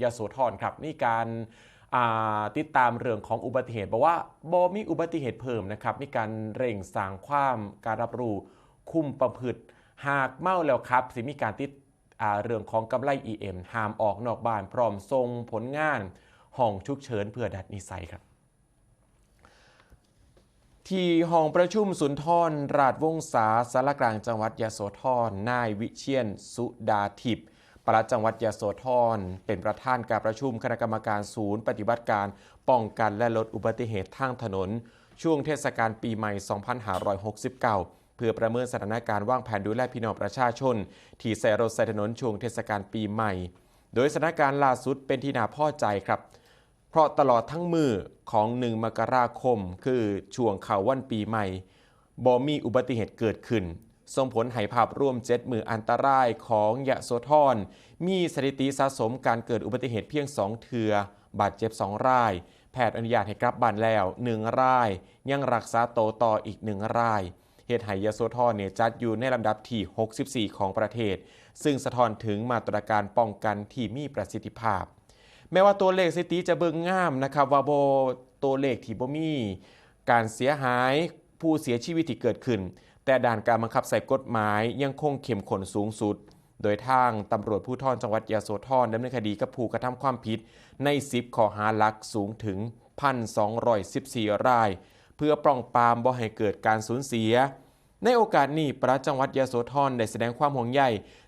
ยโสธรครับนี่การติดตามเรื่องของอุบัติเหตุบอกว่าบมีอุบัติเหตุเพิ่มนะครับมีการเร่งสร้างความการรับรู้คุมประพฤติหากเมาแล้วครับสิมีการติดเรื่องของกำไร EM ห้ามออกนอกบ้าน พร้อมทรงผลงานห้องฉุกเฉินเพื่อดัดนิสัยครับ ที่ห้องประชุมสุนทรราชวงศาสารกลางจังหวัดยโสธรนายวิเชียนสุดาทิพย์ ปลัดจังหวัดยโสธรเป็นประธานการประชุมคณะกรรมการศูนย์ ปฏิบัติการป้องกันและลดอุบัติเหตุทางถนน ช่วงเทศกาลปีใหม่ 2569 เพื่อประเมินสถานการณ์วางแผนดูแลพี่น้องประชาชน ที่ใส่รถใส่ถนนช่วงเทศกาลปีใหม่ โดยสถานการณ์ล่าสุดเป็นที่น่าพอใจครับ เพราะตลอดทั้งมือของ 1 มกราคม คือช่วงข่าววันปีใหม่บ่มีอุบัติเหตุเกิดขึ้น ส่งผลให้ภาพร่วม7มืออันตรายของยะโสธรมีสถิติสะสมการเกิดอุบัติเหตุเพียง 2 เทือบาดเจ็บ 2 ราย แพทย์อนุญาตให้กลับบ้านแล้ว 1 ราย ยังรักษาโตต่ออีก 1 ราย เหตุให้ยะโสธรเนี่ยจัดอยู่ในลำดับที่ 64 ของประเทศ ซึ่งสะท้อนถึงมาตรการป้องกันที่มีประสิทธิภาพ แม้ว่าตัวเลขสถิติจะเบิ่งงามนะครับว่าโบตัวเลขที่บ่มี การเสียหายผู้เสียชีวิตที่เกิดขึ้น แต่ด่านการบังคับใส่กฎหมายยังคงเข้มข้นสูงสุด โดยทางตำรวจผู้ทอนจังหวัดยะโสธรดำเนินคดีกับผู้กระทำความผิด ใน 10 ข้อหาหลักสูงถึง 1,214 ราย เพื่อป้องปรามบ่ให้เกิดการสูญเสีย ในโอกาสนี้ปลัดจังหวัดยะโสธรได้แสดงความห่วงใย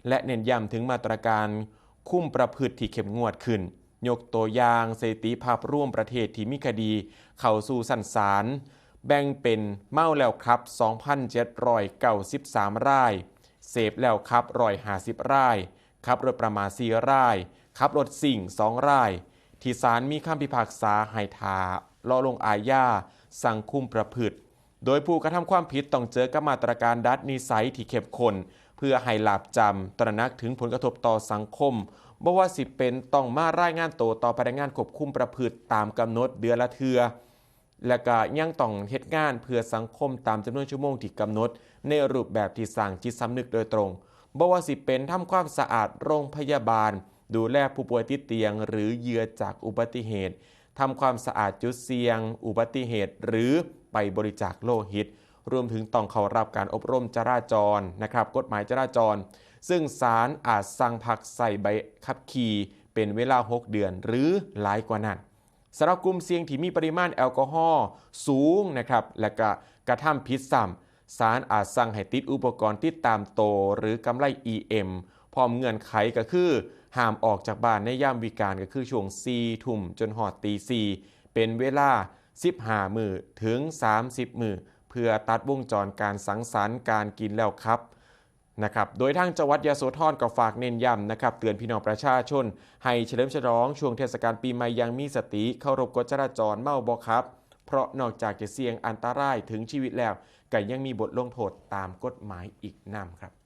และเน้นย้ำถึงมาตรการคุ้มประพฤติที่เข้มงวดขึ้น ยกตัวอย่างสถิติภาพร่วมประเทศที่มีคดี เข้าสู่สันสาร แบ่งเป็นเมาแล้วครับ 2,793ราย เสพแล้วครับ150รายขับรถประมาท4รายขับรถสิ่ง2ราย ที่ศาลมีคำพิพากษาให้ทารอลงอาญาสั่งคุมประพฤติ โดยผู้กระทำความผิดต้องเจอกับมาตรการดัดนิสัยที่เข้มข้นเพื่อให้หลาบจำตระหนักถึงผลกระทบต่อสังคมบ่ว่าสิเป็นต้องมารายงานตัวต่อพนักงานควบคุมประพฤติตามกำหนดเดือนละเทือ และก็ยังต้องเฮ็ดงานเพื่อสังคมตามจำนวนชั่วโมงที่กำหนด ในรูปแบบที่สร้างจิตสำนึกโดยตรงบ่ว่าสิเป็นทำความสะอาดโรงพยาบาล ดูแลผู้ป่วยติดเตียง หรือเหยื่อจากอุบัติเหตุทำความสะอาดจุดเสี่ยง อุบัติเหตุ หรือไปบริจาคโลหิต รวมถึงต้องเข้ารับการอบรมจราจรนะครับกฎหมายจราจร ซึ่งศาลอาจสั่งพักใส่ใบขับขี่เป็นเวลา 6 เดือนหรือหลายกว่านั้น สำหรับกลุ่มเสี่ยงที่มีปริมาณแอลกอฮอล์สูงนะครับและก็กระทำผิดซ้ำศาลอาจสั่งให้ติดอุปกรณ์ติดตามโตวหรือกำไร EM พร้อมเงื่อนไขก็คือ ห้ามออกจากบ้านในย่ามวิการก็คือช่วง4ทุ่มจนหอดตี4เป็นเวลา 15 มือถึง 30 มือเพื่อตัดวงจรการสังสรรค์การกินแล้วครับ นะครับ โดยทางจังหวัดยะโสธรก็ฝากเน้นย้ำนะครับ เตือนพี่น้องประชาชน ให้เฉลิมฉลองช่วงเทศกาลปีใหม่อยังมีสติเคารพกฎจราจรเมาบ่ครับ เพราะนอกจากจะเสี่ยงอันตรายถึงชีวิตแล้วก็ยังมีบทลงโทษตามกฎหมายอีกนำครับ